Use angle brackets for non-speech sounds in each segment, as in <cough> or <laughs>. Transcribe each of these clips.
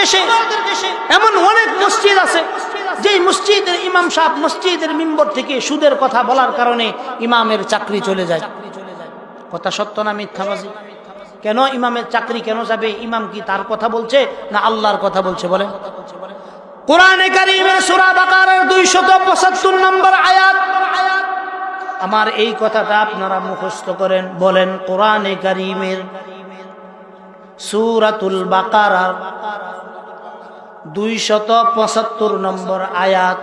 দেশে এমন অনেক মসজিদ আছে, যেই মসজিদের ইমাম সাহেব মসজিদের মিম্বর থেকে সুদের কথা বলার কারণে ইমামের চাকরি চলে যায়। কথা সত্য না মিথ্যাবাজি কেন ইমামের চাকরি কেন যাবে? ইমাম কি তার কথা বলছে না আল্লাহর কথা বলছে বলে কোরআনে কারিমের সূরা বাকারার 275 নম্বর আয়াত। আমার এই কথাটা আপনারা মুখস্থ করেন, বলেন কোরআনে কারিমের সূরাতুল বাকারার 275 নম্বর আয়াত।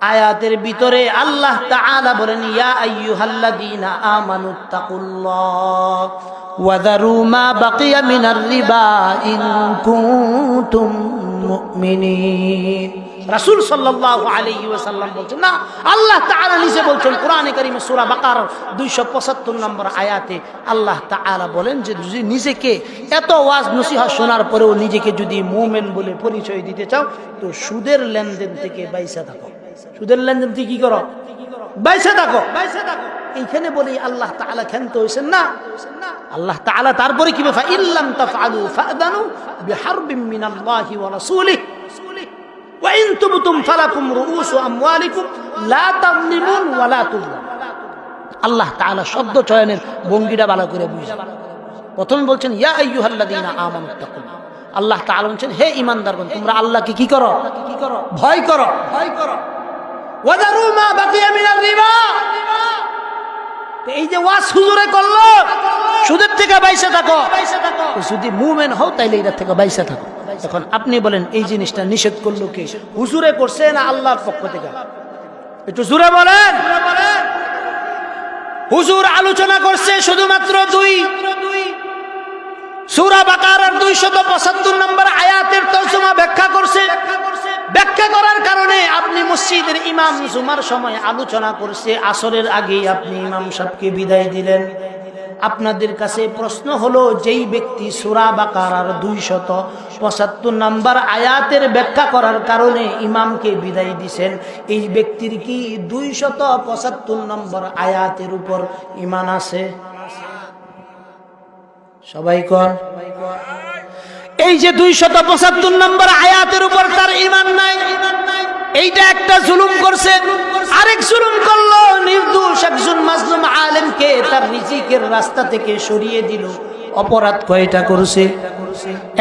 আয়াতের ভিতরে আল্লাহ তাআলা বলেন, ইয়া আইয়ুহাল্লাযীনা আমানুত্তাকুল্লাহ ওয়াদারু মা বাকিয়া মিনার রিবা ইন কুনতুম মুমিনিন। রাসূল সাল্লাল্লাহু আলাইহি ওয়াসাল্লাম বলছেন, না, আল্লাহ তাআলা নিজে বলছেন, কোরআনে কারীমে সূরা বাকার 275 নম্বর আয়াতে আল্লাহ তাআলা বলেন যে, যদি নিজেকে এত ওয়াজ নসিহত শোনার পরেও নিজেকে যদি মুমিন বলে পরিচয় দিতে চাও, তো সুদের লেনদেন থেকে বাইসা থাকো। সুদের লেনদেন থেকে কি করো? বাইসা থাকো। বাইসা থাকো এইখানে বলি আল্লাহ তাআলা ক্ষান্ত হয়েছেন না। আল্লাহ তাআলা তারপরে কি বেফা ইল্লাম তাফআলু ফাদানু বিহারবিম মিনাল্লাহি ওয়া রাসূলিহি। লা আল্লাহ শব্দ চয়নের ভালো করে বুঝে প্রথম বলছেন আল্লাহ তাআলা বলছেন, হে ঈমানদারগণ তোমরা আল্লাহকে কি করো? কি করো। ভয় করো ভয় করো মা এই যে ওয়া হুজুরে করল, সুদের থেকে বাইসে থাকো। যদি মুভমেন্ট হও, তাইলে এটার থেকে বাইসে থাকো। এখন আপনি বলেন এই জিনিসটা নিষেধ করল কে? হুজুরে করছে না আল্লাহর পক্ষ থেকে? একটু জুড়ে বলেন। হুজুর আলোচনা করছে শুধুমাত্র দুই। সুরা দুইশত পঁচাত্তর নম্বর আয়াতের তর্জমা ব্যাখ্যা করছে। ব্যাখ্যা করার কারণে আপনি মসজিদের ইমাম জুমার সময় আলোচনা করছে। আসরের আগে আপনি ইমাম সাহেবকে বিদায় দিলেন। আপনাদের কাছে প্রশ্ন হলো, যেই ব্যক্তি সুরা বাকারার দুইশত পঁচাত্তর নম্বর আয়াতের ব্যাখ্যা করার কারণে ইমামকে বিদায় দিছেন, এই ব্যক্তির কি দুইশত পঁচাত্তর নম্বর আয়াতের উপর ইমান আছে? সবাই কর এই যে দুইশত পঁচাত্তর নম্বর আয়াতের উপর তার ইমান নাই, এইটা একটা জুলুম করছে, আরেক জুলুম করল রাস্তা থেকে সরিয়ে দিল, অপরাধ কয়টা করছে?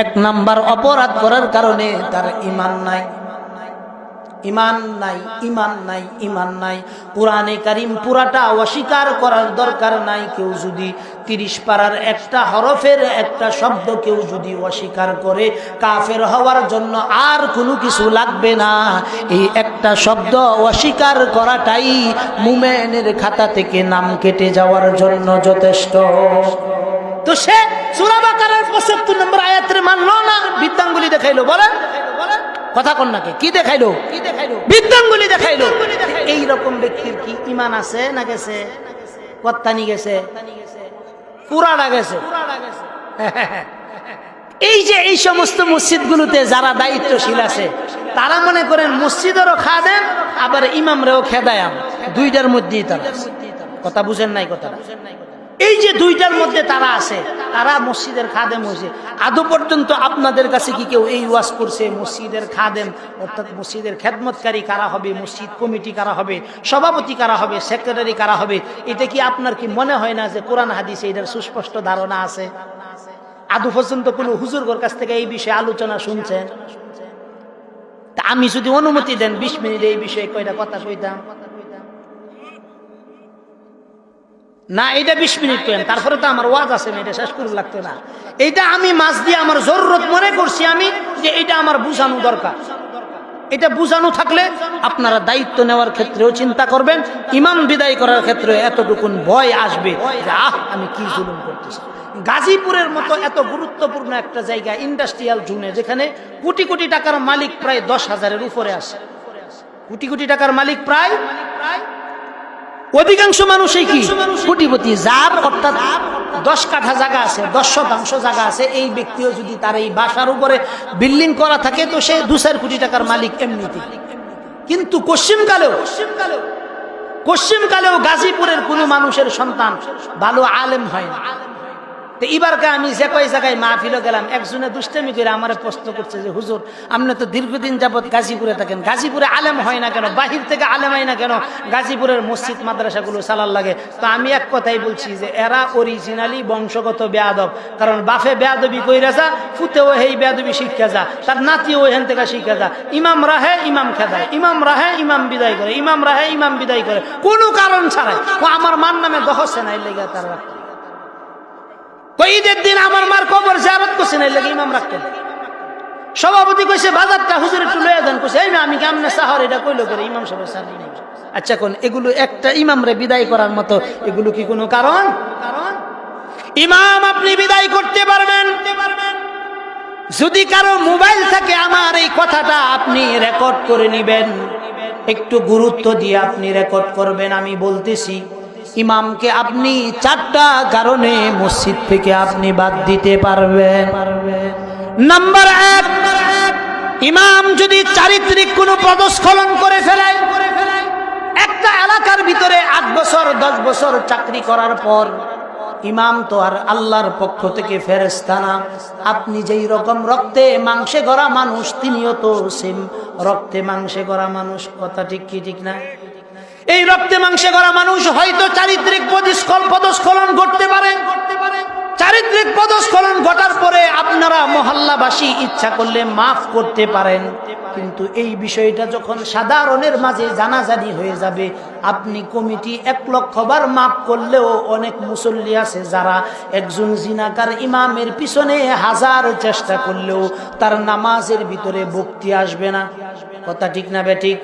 এক নাম্বার অপরাধ করার কারণে তার ইমান নাই। ইমান নাই ইমান নাই ইমান নাই। কোরআনে কারিম পুরাটা অস্বীকার করার দরকার নাই। কেউ যদি তিরিশ পাড়ার একটা হরফের একটা শব্দ কেউ যদি অস্বীকার করে, কাফের হওয়ার জন্য আর কোনো কিছু লাগবে না। এই একটা শব্দ অস্বীকার করাটাই মুমেনের খাতা থেকে নাম কেটে যাওয়ার জন্য যথেষ্ট। তো সে সুরাবাকারের পঁচাত্তর নম্বর আয়াতের মানলো না বিদ্যাঙ্গুলি দেখাইলো, বলেন। কথা কন্যাকে কি? দেখাইলো? কি দেখাইলো? বিদ্যাঙ্গুলি দেখাইলো। এই রকম ব্যক্তির কি ইমান আছে না গেছে? কত্তানি গেছে? পুরাটা গেছে। <laughs> এই যে এই সমস্ত মসজিদগুলোতে যারা দায়িত্বশীল আছে তারা মনে করেন মসজিদেরও খা দেন আবার ইমামরেও খেদায়াম। দুইটার মধ্যেই তারা। কথা বুঝেন নাই কথা এই যে দুইটার মধ্যে তারা আছে, তারা মসজিদের খাদেম হয়েছে। আদৌ পর্যন্ত আপনাদের কাছে কি কেউ এই ওয়াজ করছে, মসজিদের খাদেম, অর্থাৎ মসজিদের খেদমতকারী কারা হবে, মসজিদ কমিটি কারা হবে, সভাপতি কারা হবে, সেক্রেটারি কারা হবে, এটা কি আপনার কি মনে হয় না যে কোরআন, হাদিসে, এটার সুস্পষ্ট ধারণা আছে? আদৌ পর্যন্ত কোনো হুজুরগর কাছ থেকে এই বিষয়ে আলোচনা শুনছেন? তা আমি যদি অনুমতি দেন, বিশ মিনিট এই বিষয়ে কয়টা কথা কইতাম? না এটা বিশ মিনিট পেন তারপরে তো আমার ওয়াজ আছে, এটা শেষ করতে লাগতো না। এইটা আমি মাছ দিয়ে আমার জরুরত মনে করছি আমি যে এটা আমার বুঝানো দরকার। এটা বুঝানো থাকলে আপনারা দায়িত্ব নেওয়ার ক্ষেত্রেও চিন্তা করবেন, ইমাম বিদায় করার ক্ষেত্রে এতটুকুন ভয় আসবে আহ, আমি কি জুলুম করতেছি? গাজীপুরের মতো এত গুরুত্বপূর্ণ একটা জায়গা, ইন্ডাস্ট্রিয়াল জোনে, যেখানে কোটি কোটি টাকার মালিক প্রায় দশ হাজারের উপরে আসে কোটি কোটি টাকার মালিক প্রায় অধিকাংশ মানুষই কি? কোটিপতি। যার অর্থাৎ দশ কাঠা জায়গা আছে দশ শতাংশ জায়গা আছে এই ব্যক্তিও যদি তার এই বাসার উপরে বিল্ডিং করা থাকে তো সে দু চার কোটি টাকার মালিক এমনিতে। কিন্তু পশ্চিমকালেও পশ্চিমকালেও গাজীপুরের কোনো মানুষের সন্তান ভালো আলেম হয় না। তো এবারকে আমি যে কয় জায়গায় মাহফিলও গেলাম। একজনে দুষ্টামি করে আমার প্রশ্ন করছে যে, হুজুর, আপনি তো দীর্ঘদিন যাবৎ গাজীপুরে থাকেন। গাজীপুরে আলেম হয় না কেন? বাহির থেকে আলেম হয় না কেন? গাজীপুরের মসজিদ, মাদ্রাসাগুলো চালার লাগে। তো আমি এক কথাই বলছি যে, এরা অরিজিনালি বংশগত বেয়াদব। কারণ বাফে বেয়াদবি কইরা যা ফুতেও হেই বেয়াদবি শিক্ষা যা। তার নাতিও এখান থেকে শিক্ষা যা। ইমাম রাহে ইমাম খেদায় ইমাম রাহে ইমাম বিদায় করে। ইমাম রাহে ইমাম বিদায় করে। কোনো কারণ ছাড়াই। আমার মার নামে দহসে নাই লেগে তার কই ঈদের দিন আমার মার কবর জারত করছে নাই লেগে ইমাম রাখতেন? সভাপতি কইছে, বাজারটা হুজুর একটু লয়ে দেন কইছে, এই না আমি কেমনে সাহর, এটা কইলো করে ইমাম সাহেব সাহেব নাই? আচ্ছা কোন, এগুলো একটা ইমামরে বিদায় করার মতো, এগুলো কি কোনো কারণ কারণ? ইমাম আপনি বিদায় করতে পারবেন। যদি কারও মোবাইল থাকে, আমার এই কথাটা আপনি রেকর্ড করে নেবেন। একটু গুরুত্ব দিয়ে আপনি রেকর্ড করবেন, আমি বলতেছি। ইমামকে আপনি চারটা কারণে মসজিদ থেকে আপনি বাদ দিতে পারবেন। নাম্বার এক, ইমাম যদি চারিত্রিক কোনো পদস্খলন করে ফেলে, একটা এলাকার ভিতরে আট বছর, দশ বছর চাকরি করার পর ইমাম তো আর আল্লাহর পক্ষ থেকে ফেরেস্তা না। আপনি যেই রকম রক্তে মাংসে গড়া মানুষ, তিনিও তো সেম রক্তে মাংসে গড়া মানুষ। কথা ঠিক কি, ঠিক না? এই রক্তে মাংসে গড়া মানুষ হয়তো চারিত্রিক পদস্খল পদস্খলন করতে পারে। চারিত্রিক পদস্খলন ঘটার পরে আপনারা মহল্লাবাসী ইচ্ছা করলে মাফ করতে পারেন। কিন্তু এই বিষয়টা যখন সাধারণের মাঝে জানাজানি হয়ে যাবে, আপনি কমিটি এক লক্ষ বার মাফ করলেও অনেক মুসল্লি আছে যারা একজন জিনাকার ইমামের পিছনে হাজার চেষ্টা করলেও তার নামাজের ভিতরে ভক্তি আসবে না। কথা ঠিক না বেঠিক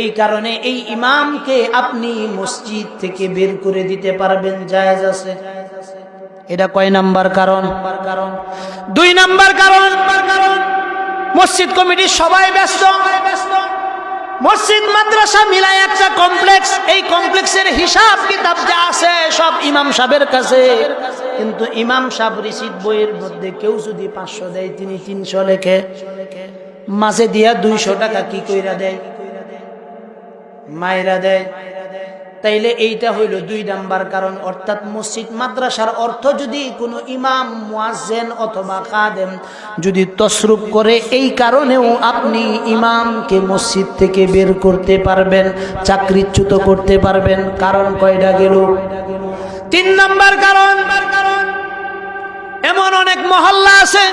এই কারণে এই ইমামকে আপনি মসজিদ থেকে বের করে দিতে পারবেন, জায়েজ আছে। এটা কয় নাম্বার কারণ? কারণ দুই নাম্বার কারণ কারণ মসজিদ কমিটির সবাই ব্যস্ত। ব্যস্ত মসজিদ, মাদ্রাসা মিলাই একটা কমপ্লেক্স। এই কমপ্লেক্সের হিসাব কিতাব যা আছে সব ইমাম সাহেবের কাছে। কিন্তু ইমাম সাহেব রিসিদ বইয়ের মধ্যে কেউ যদি পাঁচশো দেয়, তিনি তিনশো লেখে। মাসে দিয়া দুইশো টাকা কি কইরা দেয়? মায়েরা দেয়। তাইলে এইটা হইল দুই নাম্বার কারণ, অর্থাৎ মসজিদ, মাদ্রাসার অর্থ যদি কোনো ইমাম, মুয়াজ্জেন অথবা কাদেম যদি তসরুপ করে, এই কারণেও আপনি ইমামকে মসজিদ থেকে বের করতে পারবেন, চাকরিচ্যুত করতে পারবেন। কারণ কয়টা গেল? তিন নাম্বার কারণ, এমন অনেক মহল্লা আছে,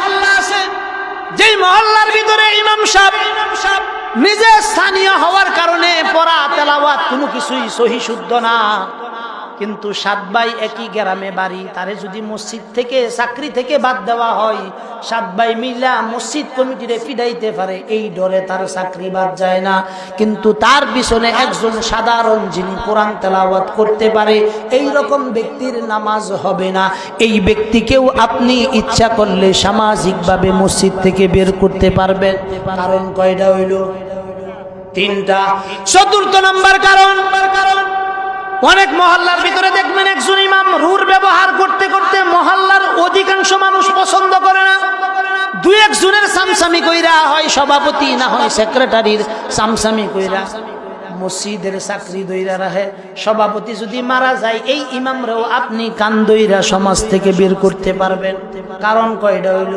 যেই মহল্লার ভিতরে ইমাম সাহেব ইমাম সাহেব নিজে স্থানীয় হওয়ার কারণে পড়া তেলাওয়াত কোনো কিছুই সহি শুদ্ধ না। কিন্তু সাত ভাই একই গ্রামে বাড়ি। তারে যদি মসজিদ থেকে, চাকরি থেকে বাদ দেওয়া হয়, সাত ভাই মিলা মসজিদ কমিটিরে ফিডাইতে পারে, এই ডরে তার চাকরি বাদ যায় না। কিন্তু তার পিছনে একজন সাধারণ যিনি কোরআন তেলাওয়াত করতে পারে এই রকম ব্যক্তির নামাজ হবে না। এই ব্যক্তিকেও আপনি ইচ্ছা করলে সামাজিকভাবে মসজিদ থেকে বের করতে পারবেন। কারণ কয়টা হইল? তিনটা। চতুর্থ নম্বর কারণ কারণ। অনেক মহল্লার ভিতরে দেখবেন একজন ইমাম রুর ব্যবহার করতে করতে মহল্লার অধিকাংশ মানুষ পছন্দ করে না। দুই একজনের সামসামি কইরা হয়, সভাপতি না হয়, সেক্রেটারির সামসামি কইরা। মসজিদের চাকরি দইরা রাখে, সভাপতি যদি মারা যায়, এই ইমামরাও আপনি কান দইরা সমাজ থেকে বের করতে পারবেন। কারণ কয়টা হইল?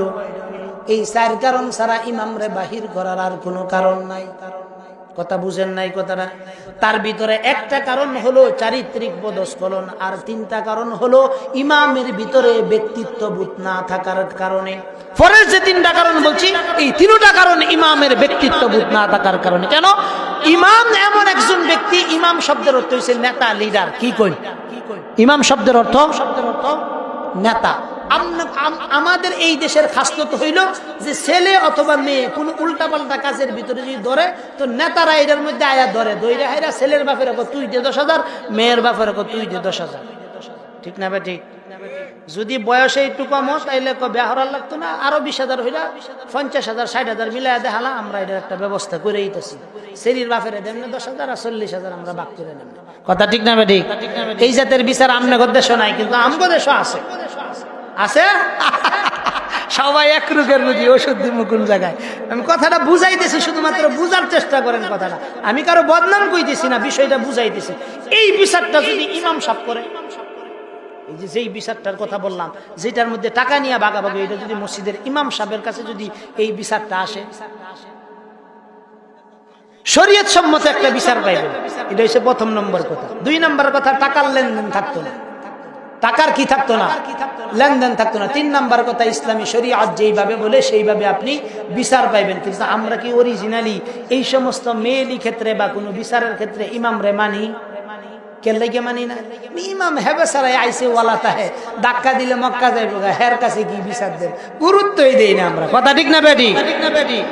এই চার কারণ ছাড়া ইমামরে বাহির করার আর কোনো কারণ নাই। কথা বুঝেন নাই কথাটা। তার ভিতরে একটা কারণ হলো চারিত্রিক পদস্খলন আর তিনটা কারণ হলো ইমামের ভিতরে ব্যক্তিত্ববোধ না থাকার কারণে। পরের যে তিনটা কারণ বলছি, এই তিনটা কারণ ইমামের ব্যক্তিত্ববোধ না থাকার কারণে। কেন? ইমাম এমন একজন ব্যক্তি, ইমাম শব্দের অর্থ হচ্ছে নেতা লিডার কি কই? ইমাম শব্দের অর্থ? শব্দের অর্থ নেতা। আমাদের এই দেশের খাসলত হইল যে ছেলে অথবা মেয়ে কোনো উল্টাপাল্টা কাজের ভিতরে যদি ধরে, তো নেতারা এটার মধ্যে আয়া ধরে দইরা হাইরা ছেলের বাপের ওপর তুই দে দশ হাজার, মেয়ের বাপের ওপর তুই দে দশ হাজার। ঠিক না ঠিক? যদি বয়সে একটু কম, তাইলে বেহরার লাগতো না, আরও বিশ হাজার হইলা পঞ্চাশ হাজার, ষাট হাজার মিলাই দেখালা আমরা এটার একটা ব্যবস্থা করে দিতেছি সেরির বাপের দেন দশ হাজার, আর চল্লিশ হাজার আমরা বাক করে নেব। কথা ঠিক না বে ঠিক? এই জাতের বিচার আমনগর দেশ নাই কিন্তু আমগো দেশও আছে। আছে? সবাই এক রোগের রুগী, ওষুধ দিব কোন জায়গায়? আমি কথাটা বুঝাইতেছি, শুধুমাত্র বুঝার চেষ্টা করেন কথাটা। আমি কারও বদনাম কইতেছি না, বিষয়টা বুঝাইতেছি। এই বিচারটা যদি ইমাম সাপ করে, এই যে যেই বিচারটার কথা বললাম যেটার মধ্যে টাকা নিয়ে ভাগাভাগি এটা যদি মসজিদের ইমাম সাহেবের কাছে যদি এই বিচারটা আসে শরীয়ত সম্মত একটা বিচার পাইবেন। এটা হচ্ছে প্রথম নম্বর কথা। দুই নম্বর কথা, টাকার লেনদেন থাকতো না। টাকার কি থাকতো না? লেনদেন থাকতো না। তিন নাম্বার কথা, ইসলামী শরীয়ত যেইভাবে বলে, সেইভাবে আপনি বিচার পাইবেন। কিন্তু আমরা কি অরিজিনালি এই সমস্ত মেয়েলি ক্ষেত্রে বা কোনো বিচারের ক্ষেত্রে ইমাম রে মানি? গুরুত্বই দেই না আমরা। কথা ঠিক না ঠিক না বেটি?